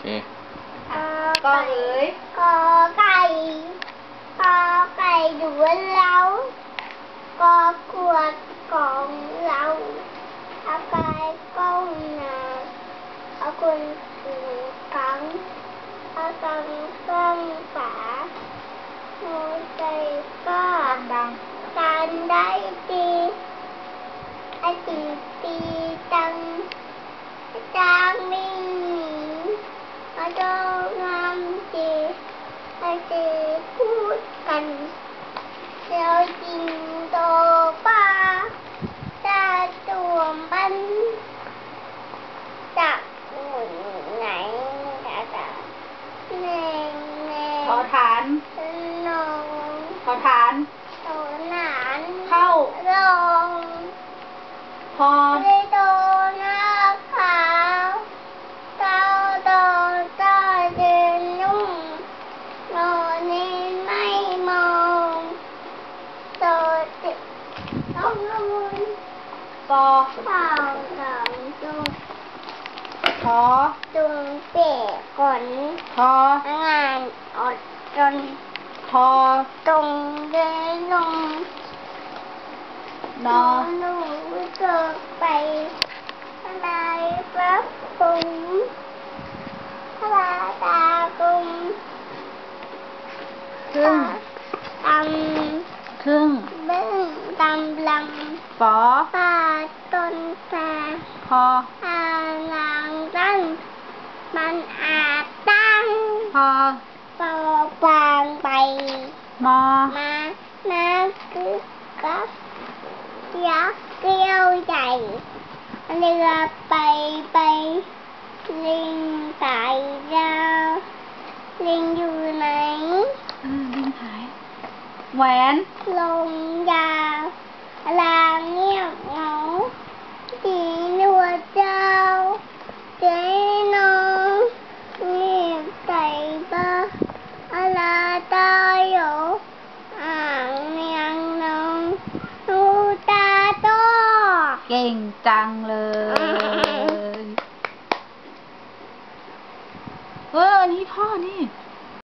เคก็เอ๋ยกอไก่กอไก่ดูเรากอขวดของเราเอาไก่ก้องนาเอาคนสู่กังเอาตังก้องฝาโมใจก็ดังการได้ตีไอตีตีตังจางวิ่งหนีมาโดนงามจี ไอตีพูดกันเดี๋ยวจริงโตป้าจะตัวมันจากหมุนไหนจะจะแนงแนงขอฐานนองขอฐานโตหนานเข้าลงพอ ไปโดนหน้าขาวเก้าโดนเจ้าเดินนุ่งนอนนี่ไม่มองโตติดต้องลุน ซอเป่าสองจุงทอจุงเปียกก่อนทองานอดจนทอ ตรงเดินลงนอหนูเกิดไปอะไรครับผมพระตากุมครึ่งตครึ่งำเบิ้งตำลังฝอป่าต้นแฝพออานางตั้งมันอาจตั้งพอปอปางไปมอมามาคือกับยักษ์เกี้ยวใหญ่เรือไปไปลิงตายดาวลิงอยู่ไหนเออลิงหายแหวนลงยาว ลาเงียบเหงาดีนวดเจ้าเจ๊น้องเงียบใจบ้าอะไรตาอยู่อ่างเนียงน้องหูตาโตเก่งจังเลยเออนนี้พ่อนี่